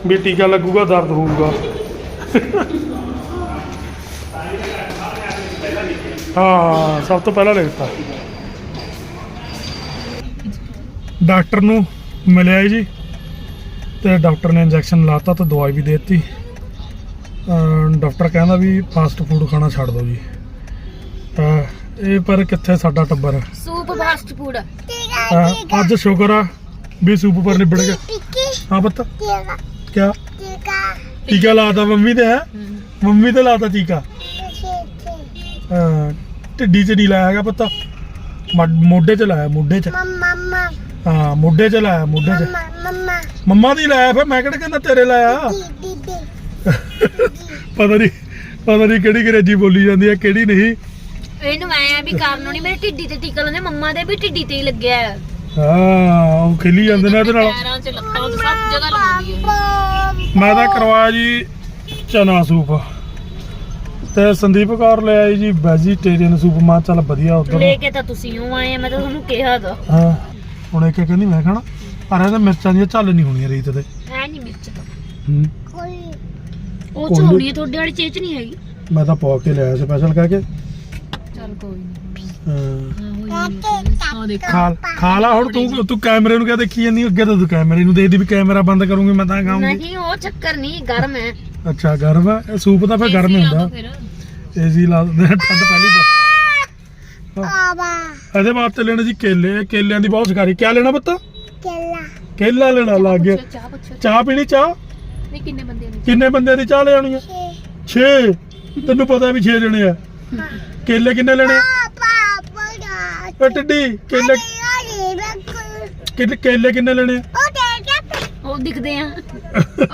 S1: ਵੀ ਟੀਕਾ ਲੱਗੂਗਾ, ਦਰਦ ਹੋਊਗਾ। ਹਾਂ, ਸਭ ਤੋਂ ਪਹਿਲਾਂ ਲਿਖਤਾ। ਡਾਕਟਰ ਨੂੰ ਮਿਲਿਆ ਜੀ, ਤੇ ਡਾਕਟਰ ਨੇ ਇੰਜੈਕਸ਼ਨ ਲਾਤਾ ਤੇ ਦਵਾਈ ਵੀ ਦੇ ਦਿੱਤੀ। ਡਾਕਟਰ ਕਹਿੰਦਾ ਵੀ ਫਾਸਟ ਫੂਡ ਖਾਣਾ ਛੱਡ ਦਿਓ ਜੀ। ਤਾਂ ਇਹ ਪਰ ਕਿੱਥੇ ਸਾਡਾ ਟੱਬਰ?
S5: ਸੂਪ ਫਾਸਟ ਫੂਡ
S1: ਅਹ ਅੱਜ ਸ਼ੁਕਰ ਆ ਵੀ ਸੂਪ ਪਰ ਨਿਬੜ ਗਿਆ। ਹਾਂ ਪੁੱਤ। ਕਿਆ?
S2: ਟੀਕਾ
S1: ਟੀਕਾ ਲਾਤਾ ਮੰਮੀ ਤੇ ਹੈ? ਮੰਮੀ ਤੇ ਲਾਤਾ ਟੀਕਾ। ਅਹ ਢਿੱਡੀ 'ਚ ਨਹੀਂ ਲਾਇਆ ਹੈਗਾ ਪੁੱਤ। ਮੋਢੇ 'ਚ ਲਾਇਆ ਮੋਢੇ 'ਚ।
S2: ਮਮਾ ਮਮਾ।
S1: ਹਾਂ ਮੋਢੇ 'ਚ ਲਾਇਆ ਮੋਢੇ 'ਚ।
S2: ਮਮਾ
S1: ਦੀ ਲਾਇਆ ਫਿਰ ਮੈਂ ਕਿਹੜਾ ਕਹਿੰਦਾ ਤੇਰੇ ਲਾਇਆ? ਪਤਾ ਨਹੀਂ ਪਤਾ ਨਹੀਂ ਕਿਹੜੀ ਅੰਗਰੇਜ਼ੀ ਬੋਲੀ ਜਾਂਦੀ ਹੈ ਕਿਹੜੀ ਨਹੀਂ।
S5: ਇਹਨੂੰ ਮੈਂ ਵੀ ਕਰਨ ਨੂੰ ਨਹੀਂ ਮੇਰੇ ਢਿੱਡੀ ਤੇ ਟੀਕਾ ਲਾਉਂਦੇ ਮੰਮਾ ਦੇ ਵੀ ਢਿੱਡੀ ਤੇ ਹੀ ਲੱਗਿਆ ਹੈ।
S1: ਹਾਂ ਉਹ ਖੇਲੀ ਜਾਂਦੇ ਨੇ ਇਹਦੇ ਨਾਲ।
S3: ਪੈਰਾਂ 'ਚ ਲੱਤਾਂ 'ਚ ਸਭ ਜਗ੍ਹਾ ਲਗਾਉਂਦੀ ਹੈ
S2: ਬੋਮ
S1: ਮੈਂ ਤਾਂ ਕਰਵਾਇਆ ਜੀ ਚਨਾ ਸੂਪ। ਤੇ ਸੰਦੀਪ ਕੌਰ ਲੈ ਆਈ ਜੀ ਵੈਜੀਟੇਰੀਅਨ ਸੂਪ। ਮਾ ਚੱਲ ਵਧੀਆ ਉਧਰ
S5: ਲੈ ਕੇ ਤਾਂ ਤੁਸੀਂ ਉਹ ਆਏ ਆ ਮੈਂ ਤਾਂ ਤੁਹਾਨੂੰ ਕਿਹਾ ਦਾ
S1: ਹਾਂ ਹੁਣ ਇੱਕ ਕਹਿੰਦੀ ਮੈਂ ਖਾਣਾ। ਪਰ ਇਹਦੇ ਮਿਰਚਾਂ ਦੀਆਂ ਝੱਲ ਨਹੀਂ ਹੋਣੀਆਂ ਰੀਤ ਤੇ।
S5: ਹੈ ਨਹੀਂ ਮਿਰਚ ਤਾਂ।
S1: ਹੂੰ।
S2: ਕੋਈ
S5: ਉਹ ਚ ਹੋਣੀ ਹੈ ਤੁਹਾਡੇ ਵਾਲੀ ਚੇਚ ਨਹੀਂ ਹੈਗੀ।
S1: ਮੈਂ ਤਾਂ ਪਾ ਕੇ ਲਿਆਇਆ ਸਪੈਸ਼ਲ ਕਹਿ ਕੇ।
S3: ਚੱਲ ਕੋਈ ਨਹੀਂ
S1: ਹਾਂ।
S2: ਕਾਕੇ
S3: ਆ। ਦੇਖ।
S1: ਖਾ ਖਾ ਲਾ ਹੁਣ ਤੂੰ ਤੂੰ ਕੈਮਰੇ ਨੂੰ ਕਿਆ ਦੇਖੀ ਜਾਂਦੀ ਅੱਗੇ ਤਾਂ ਤੂੰ ਕੈਮਰੇ ਨੂੰ ਦੇਖਦੀ ਵੀ ਕੈਮਰਾ ਬੰਦ ਕਰੂੰਗੀ ਮੈਂ ਤਾਂ ਖਾਊਂਗੀ
S5: ਨਹੀਂ ਉਹ ਚੱਕਰ ਨਹੀਂ ਗਰਮ ਹੈ।
S1: ਅੱਛਾ ਗਰਮ ਹੈ? ਇਹ ਸੂਪ ਤਾਂ ਫਿਰ ਗਰਮ ਹੀ ਹੁੰਦਾ।
S3: ਫਿਰ।
S1: ਏਸੀ ਲਾ ਦਿੰਦੇ ਆ, ਠੰਡ ਪਹਿਲੀ ਪਾ
S2: ਬਾਬਾ
S1: ਇਹਦੇ ਵਾਸਤੇ ਲੈਣੇ ਜੀ ਕੇਲੇ। ਕੇਲਿਆਂ ਦੀ ਬਹੁਤ ਸ਼ਿਕਾਰੀ। ਕਿਆ ਲੈਣਾ ਪੁੱਤ?
S2: ਕੇਲਾ।
S1: ਕੇਲਾ ਲੈਣਾ ਲੱਗ ਗਿਆ।
S3: ਚਾਹ ਪੁੱਛੋ
S1: ਚਾਹ ਪੀਣੀ ਚਾਹ?
S3: ਨਹੀਂ ਕਿੰਨੇ ਬੰਦੇ ਨੇ
S1: ਕਿੰਨੇ ਬੰਦਿਆਂ ਦੀ ਚਾਹ ਲੈ ਆਉਣੀ ਆ
S2: ਛੇ।
S1: 6 ਤੈਨੂੰ ਪਤਾ ਵੀ 6 ਜਣੇ ਆ। ਕੇਲੇ ਕਿੰਨੇ ਲੈਣੇ? ਓ ਟਿੱਡੀ ਕੇਲੇ ਕਿੰਨੇ ਕੇਲੇ ਕਿੰਨੇ ਲੈਣੇ? ਆ?
S2: ਉਹ
S5: ਦਿਖਦੇ ਆ।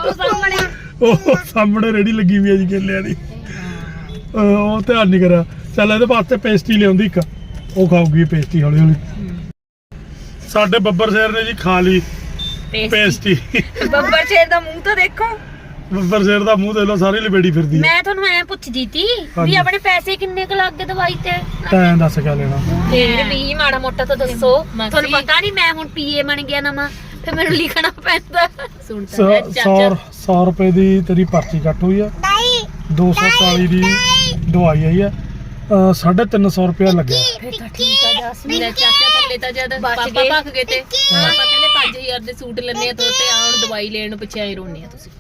S5: ਉਹ ਸਾਹਮਣੇ।
S1: ਉਹ ਸਾਹਮਣੇ ਰੇੜੀ ਲੱਗੀ ਹੋਈ ਆ ਜੀ ਕੇਲਿਆਂ ਦੀ। ਉਹ ਧਿਆਨ ਨਹੀਂ ਕਰਿਆ। ਚੱਲ ਇਹਦੇ ਵਾਸਤੇ ਪੇਸਟੀ ਲਿਆਉਂਦੀ ਇੱਕ। ਉਹ ਖਾਊਗੀ ਪੇਸਟੀ ਹੌਲੀ ਹੌਲੀ। ਸਾਡੇ ਬੱਬਰ ਸ਼ੇਰ ਨੇ ਜੀ ਖਾ ਲਈ ਪੇਸਟੀ।
S5: ਬੱਬਰ ਸ਼ੇਰ ਦਾ ਮੂੰਹ ਤਾਂ ਦੇਖੋ।
S1: ਬੱਬਰ ਸ਼ੇਰ ਦਾ ਮੂੰਹ ਦੇਖ ਲਓ ਸਾਰੀ ਲਬੇੜੀ ਫਿਰਦੀ ਹੈ
S5: ਮੈਂ ਤੁਹਾਨੂੰ ਐ ਪੁੱਛਦੀ ਤੀ
S1: ਹਾਂਜੀ।
S5: ਵੀ ਆਪਣੇ ਪੈਸੇ ਕਿੰਨੇ ਕੁ ਲੱਗ ਗਏ ਦਵਾਈ ਤੇ?
S1: ਤੈਂ ਦੱਸ ਕਿਆ ਲੈਣਾ।
S5: ਫੇਰ ਵੀ ਮਾੜਾ ਮੋਟਾ ਤਾਂ ਦੱਸੋ।
S3: ਮਾਸੀ।
S5: ਤੁਹਾਨੂੰ ਪਤਾ ਨਹੀਂ ਮੈਂ ਹੁਣ ਪੀਏ ਬਣ ਗਿਆ ਨਵਾਂ ਫਿਰ ਮੈਨੂੰ ਲਿਖਣਾ ਪੈਂਦਾ।
S3: ਸੁਣ ਤਾਂ ਲੈ
S1: 100
S3: ਚਾਚਾ।
S1: 100 ਰੁਪਏ ਦੀ ਤੇਰੀ ਪਰਚੀ ਕੱਟ ਹੋਈ ਆ।
S2: ਦਾਈ
S1: 240 ਦੀ ਦਵਾਈ ਆਈ ਆ। ਅਹ 350 ਰੁਪਏ ਲੱਗਿਆ।
S5: ਫਿਰ ਤਾਂ ਠੀਕ ਆ ਜਸਮੀਨ
S3: ਲੈ ਚਾਚਾ ਥੱਲੇ ਤਾਂ ਜਦ ਪਾਪਾ
S5: ਗਏ।
S3: ਭੱਖ ਗਏ ਤੇ। ਪਾਪਾ ਕਹਿੰਦੇ 5000 ਦੇ ਸੂਟ ਲੈਣੇ ਆ ਤੋ ਤੇ ਆਉਣ ਦਵਾਈ ਲੈਣ ਨੂੰ ਪਿੱਛੇ ਆਏ ਰੋਣੇ ਆ ਤੁਸੀਂ।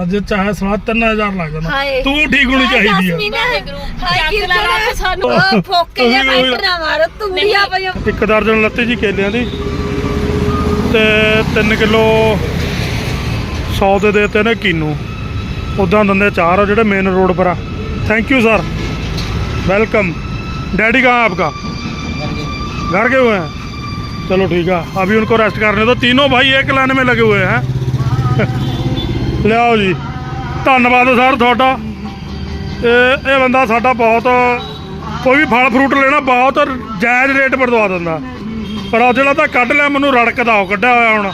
S1: ਅੱਜ ਚਾਹੇ ਸਵਾ 3000 ਲੱਗ ਜਾਂਦਾ
S5: ਹਾਏ।
S1: ਤੂੰ ਠੀਕ ਹੋਣੀ ਚਾਹੀਦੀ ਆ
S5: ਜਸਮੀਨ
S3: ਵਾਹਿਗੁਰੂ
S5: ਹਾਏ
S3: ਚੱਕ
S5: ਕੀ
S3: ਲੈ ਰੱਬ ਸਾਨੂੰ
S5: ਉਹ ਫੋਕੇ ਜੇ
S1: ਤੁਸੀਂ ਵੀ-
S5: ਮਾਈਕ ਨਾ ਮਾਰੋ ਤੂੰ ਵੀ ਆ ਪਈ
S1: ਇੱਕ ਦਰਜਨ ਲੱਤੀ ਜੀ ਕੇਲਿਆਂ ਦੀ ਤੇ 3 ਕਿਲੋ 100 ਦੇ ਦੇਤੇ ਨੇ ਕੀਨੂ ਉਦਾਂ ਦਿੰਦੇ ਚਾਰ ਆ ਜਿਹੜੇ ਮੇਨ रोड पर आ thank you sir welcome daddy कहाँ है आपका घर गए हुए हैं चलो ठीक है अभी उनको रेस्ट करने दो तीनों भाई एक लाने में लगे हुए हैं ਲਿਆਓ ਜੀ। ਧੰਨਵਾਦ ਸਰ ਤੁਹਾਡਾ। ਇਹ ਇਹ ਬੰਦਾ ਸਾਡਾ ਬਹੁਤ, ਕੋਈ ਵੀ ਫਲ ਫਰੂਟ ਲੈਣਾ ਬਹੁਤ ਜਾਇਜ਼ ਰੇਟ ਪਰ ਦਵਾ ਦਿੰਦਾ। ਪਰ ਉਹ ਜਿਹੜਾ ਤਾਂ ਕੱਢ ਲਿਆ, ਮੈਨੂੰ ਰੜਕਦਾ ਉਹ ਕੱਢਿਆ ਹੋਇਆ ਹੁਣ।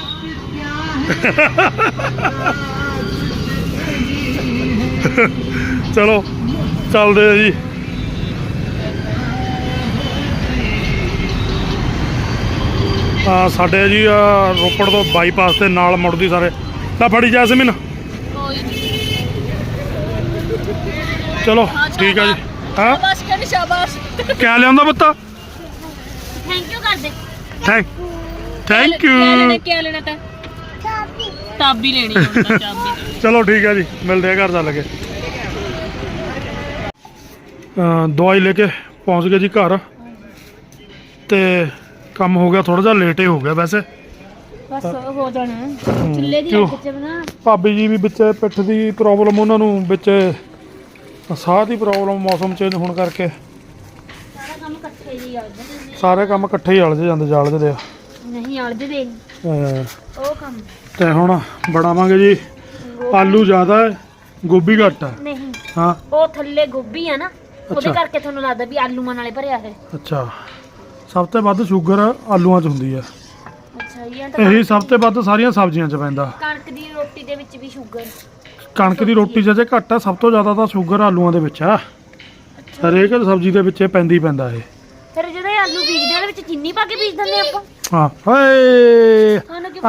S1: ਚਲੋ, ਚੱਲਦੇ ਆ ਜੀ। ਆ ਸਾਡੇ ਜੀ ਆਹ ਰੋਪੜ ਤੋਂ ਬਾਈਪਾਸ ਤੇ ਨਾਲ ਮੁੜਦੀ ਸਾਰੇ। ਤਾਂ ਫੜੀ ਜੈਸਮੀਨ
S3: ਕੋਈ ਨਹੀਂ
S1: ਚਲੋ ਠੀਕ ਆ ਜੀ। ਹਾਂ।
S3: ਸ਼ਾਬਾਸ਼ ਕਹਿੰਦੀ ਸ਼ਾਬਾਸ਼।
S1: ਕਿਆ ਲਿਆਉਂਦਾ ਬੱਤਾ
S5: ਥੈਂਕ ਯੂ ਕਰ ਦੇ
S1: ਥੈਂਕ ਥੈਂਕ
S3: ਕਿਆ ਲੈਣਾ
S1: ਯੂ
S3: ਕਿਆ ਲੈਣਾ ਤਾਂ?
S2: ਚਾਬੀ
S3: ਚਾਬੀ ਲੈਣੀ ਤਾਂ ਚਾਬੀ
S1: ਚਲੋ ਠੀਕ ਆ ਜੀ। ਮਿਲਦੇ ਆ ਘਰ ਚੱਲ ਕੇ। ਅਹ ਦਵਾਈ ਲੈ ਕੇ ਪਹੁੰਚ ਗਏ ਜੀ ਘਰ। ਤੇ ਕੰਮ ਹੋ ਗਿਆ ਥੋੜਾ ਜਿਹਾ ਲੇਟ ਹੀ ਹੋ ਗਿਆ ਵੈਸੇ।
S5: ਬਸ ਹੋ ਜਾਣਾ। ਚੁੱਲ੍ਹੇ ਦੀ? ਅੱਗ ਚ ਬਣਾ।
S1: ਭਾਬੀ ਜੀ ਵੀ ਵਿੱਚ ਪਿੱਠ ਦੀ ਪ੍ਰੋਬਲਮ ਉਹਨਾਂ ਨੂੰ ਵਿੱਚ ਸਾਹ ਦੀ ਪ੍ਰੋਬਲਮ ਮੌਸਮ ਚੇਂਜ ਹੋਣ ਕਰਕੇ।
S5: ਸਾਰਾ ਕੰਮ ਇਕੱਠੇ ਹੀ ਆਉਂਦੇ ਨੇ।
S1: ਸਾਰੇ ਕੰਮ ਇਕੱਠੇ ਹੀ ਅਲਝ ਜਾਂਦੇ ਜਾਲਦੇ ਦੇ
S5: ਨਹੀਂ ਅਲਝਦੇ ਦੇ
S1: ਅਹ
S5: ਉਹ ਕੰਮ।
S1: ਤੇ ਹੁਣ ਬਣਾਵਾਂਗੇ ਜੀ ਆਲੂ ਜ਼ਿਆਦਾ ਹੈ ਗੋਭੀ ਘੱਟ ਹੈ।
S5: ਨਹੀਂ।
S1: ਹਾਂ।
S5: ਉਹ ਥੱਲੇ ਗੋਭੀ ਆ ਨਾ ਉਹਦੇ
S1: ਅੱਛਾ।
S5: ਕਰਕੇ ਤੁਹਾਨੂੰ ਲੱਗਦਾ ਵੀ ਆਲੂਆਂ ਨਾਲੇ ਭਰਿਆ ਹੈ
S1: ਅੱਛਾ। ਸਭ ਤੋਂ ਵੱਧ ਸ਼ੂਗਰ ਆਲੂਆਂ 'ਚ ਹੁੰਦੀ ਹੈ।
S5: ਅੱਛਾ ਇਹ ਤਾਂ
S1: ਇਹੀ ਸਭ ਤੋਂ ਵੱਧ ਸਾਰੀਆਂ ਸਬਜ਼ੀਆਂ 'ਚ ਪੈਂਦਾ।
S5: ਕਣਕ ਦੀ ਰੋਟੀ ਦੇ ਵਿੱਚ ਵੀ ਸ਼ੂਗਰ।
S1: ਕਣਕ ਦੀ ਰੋਟੀ 'ਚ ਜੇ ਘੱਟ ਆ ਸਭ ਤੋਂ ਜ਼ਿਆਦਾ ਤਾਂ ਸ਼ੂਗਰ ਆਲੂਆਂ ਦੇ ਵਿੱਚ ਆ। ਹਰੇਕ ਸਬਜ਼ੀ ਦੇ ਵਿੱਚ ਇਹ ਪੈਂਦਾ ਪੈਂਦਾ ਇਹ।
S5: ਫਿਰ ਜਦੋਂ ਇਹ ਆਲੂ ਬੀਜਦੇ ਆ, ਉਹਦੇ ਵਿੱਚ ਚੀਨੀ ਪਾ ਕੇ ਬੀਜ ਦਿੰਦੇ ਆਪਾਂ?
S1: ਹਾਂ ਹਾਏ!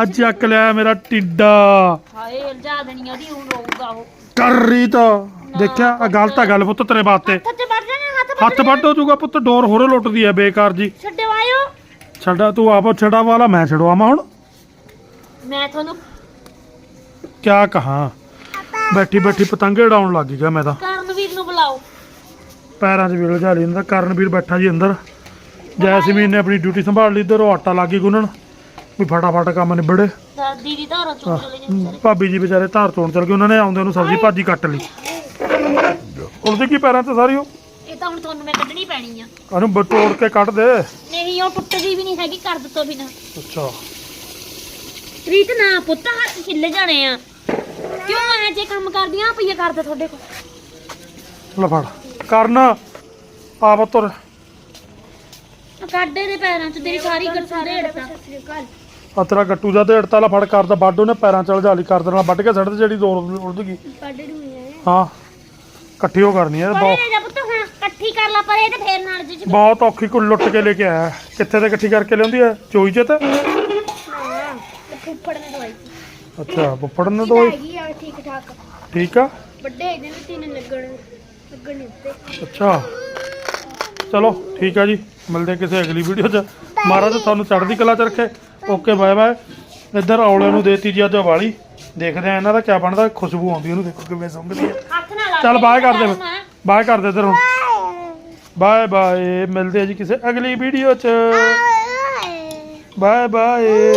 S1: ਅੱਜ ਚੱਕ ਲਿਆ ਮੇਰਾ ਟਿੱਡਾ।
S5: ਹਾਏ ਅਲਝਾ ਦੇਣੀ ਉਹਦੀ ਹੁਣ ਰੋਊਗਾ ਉਹ।
S1: ਕਰ ਰਹੀ ਤਾਂ। ਦੇਖਿਆ ਆ ਗਲਤ ਆ ਗੱਲ ਪੁੱਤ ਤੇਰੇ ਵਾਸਤੇ।
S5: ਹੱਥ ਵੱਢ ਜਾਣਾ ਹੱਥ
S1: ਹੱਥ ਵੱਢ ਹੋ ਜਾਊਗਾ ਪੁੱਤ ਡੋਰ ਹੋਰੇ ਲੁੱਟਦੀ ਐ ਬੇਕਾਰ ਜੀ।
S5: ਛੱਡਿਓ ਆਇਓ।
S1: ਛੱਡਾ ਤੂੰ ਆਪ ਛੜਾ ਵਾਲਾ ਮੈਂ ਛਡਵਾਵਾਂ ਹੁਣ।
S5: ਮੈਂ ਤੁਹਾਨੂੰ
S1: ਕਿਆ ਕਹਾਂ? ਬੈਠੀ ਬੈਠੀ ਪਤੰਗੇ ਉਡਾਉਣ ਲੱਗ ਗਿਆ ਮੈਂ ਤਾਂ।
S5: ਕਰਨਵੀਰ ਨੂੰ ਬੁਲਾਓ।
S1: ਪੈਰਾਂ 'ਚ ਵੀਲ ਜਾ ਲਈ ਜਾਂਦਾ। ਕਰਨਵੀਰ ਬੈਠਾ ਜੀ ਅੰਦਰ। ਜੈਸਮੀਨ ਨੇ ਆਪਣੀ ਡਿਊਟੀ ਸੰਭਾਲ ਲਈ ਉਹ ਆਟਾ ਲਾ ਗਈ ਗੁੰਨਣ। ਵੀ ਫਟਾਫਟ ਕੰਮ ਨਿਬੜੇ।
S5: ਦਾਦੀ ਦੀ ਧਾਰਾ ਚੁੱਕ ਚਲੇ ਜਾਂਦੇ ਸਾਰੇ।
S1: ਭਾਬੀ ਜੀ ਵਿਚਾਰੇ ਧਾਰ ਤੋਣ ਚਲ ਗਏ। ਉਹਨਾਂ ਨੇ ਆਉਂਦੇ ਨੂੰ ਸਬਜ਼ੀ ਭਾਜੀ ਕੱਟ ਲਈ। ਉਲਝ ਕੀ ਪੈਰਾਂ ਤੇ ਸਾਰੀ ਉਹ।
S5: ਇਹ ਤਾਂ ਹੁਣ ਤੁਹਾਨੂੰ ਮੈਂ ਕੱਢਣੀ ਪੈਣੀ ਆ।
S1: ਉਹਨੂੰ ਬਟੋੜ ਕੇ ਕੱਢ ਦੇ।
S5: ਨਹੀਂ ਉਹ ਟੁੱਟਦੀ ਵੀ ਨਹੀਂ ਹੈਗੀ ਕਰ ਦਿੱਤੋ ਬਿਨਾ।
S1: ਅੱਛਾ।
S5: ਰੀਤ ਨਾ ਪੁੱਤ ਹੱਥ ਛਿੱਲੇ ਜਾਣੇ ਆ। ਕਿਉਂ ਐ ਜੇ ਕੰਮ ਕਰਦੀਆਂ ਪਈਏ ਕਰਦੇ ਤੁਹਾਡੇ ਕੋਲ।
S1: ਲੈ ਫੜ। ਕਰਨ। ਆਪ ਤੁਰ।
S5: ਕਾਡੇ ਦੇ ਪੈਰਾਂ 'ਚ ਤੇਰੀ ਸਾਰੀ ਗੱਠਾ ਢੇੜਤਾ
S1: ਆ ਤੇਰਾ ਗੱਟੂ ਜਾ ਢੇੜਤਾ ਲੈ ਫੜ ਕਰਦਾ ਵੱਢ ਉਹਨੇ ਪੈਰਾਂ ਚਲ ਜਾਲੀ ਕਰ ਦੇਣਾ ਵੱਢ ਕੇ ਸੜ ਤੇ ਜਿਹੜੀ ਦੋ ਉਲਝ ਗਈ
S5: ਕਾਡੇ ਨੂੰ ਹੈ।
S1: ਹਾਂ ਇਕੱਠੀ ਉਹ ਕਰਨੀ ਹੈ
S5: ਪਰੇ
S1: ਬਹੁਤ
S5: ਲੈ ਜਾ ਪੁੱਤ ਹੁਣ ਇਕੱਠੀ ਕਰ ਲਾ ਪਰੇ ਤੇ ਫੇਰ ਨਾਲ ਜੀ
S1: ਬਹੁਤ ਔਖੀ ਕੁ ਲੁੱਟ ਕੇ ਲੈ ਕੇ ਆਇਆ। ਕਿੱਥੇ ਤੇ ਇਕੱਠੀ ਕਰਕੇ ਲਿਆਉਂਦੀ ਹੈ ਚੋਈ ਚ ਤੇ?
S5: ਨੇ
S1: ਅੱਛਾ ਫੁੱਫੜ ਨੇ ਦੋਈ
S2: ਹੈਗੀ ਆ ਠੀਕ ਠਾਕ
S1: ਠੀਕ ਆ?
S2: ਵੱਡੇ ਇਹਦੇ ਨੂੰ ਤਿੰਨ ਲੱਗਣ ਲੱਗਣ ਉੱਤੇ
S1: ਅੱਛਾ। ਚਲੋ ਠੀਕ ਆ ਜੀ। ਮਿਲਦੇ ਕਿਸੇ ਅਗਲੀ ਵੀਡੀਓ 'ਚ। ਮਹਾਰਾਜ ਤੁਹਾਨੂੰ ਚੜ੍ਹਦੀ ਕਲਾ 'ਚ ਰੱਖੇ। Okay bye bye. ਇੱਧਰ ਔਲੇ ਨੂੰ ਦੇਤੀ ਜੀ ਅੱਜ ਵਾਲੀ ਦੇਖਦੇ ਆ ਇਹਨਾਂ ਦਾ ਕਿਆ ਬਣਦਾ। ਖੁਸ਼ਬੂ ਆਉਂਦੀ ਉਹਨੂੰ ਦੇਖੋ ਕਿਵੇਂ ਸੁੰਘਦੀ ਹੈ
S5: ਹੱਥ ਨਾਲ ਲਾ
S1: ਚੱਲ ਬਾਏ ਕਰ ਦੇ। ਬਾਏ ਕਰ ਦੇ ਇੱਧਰ ਹੁਣ। Bye bye. ਮਿਲਦੇ ਆ ਜੀ ਕਿਸੇ ਅਗਲੀ ਵੀਡੀਓ 'ਚ। Bye
S2: bye.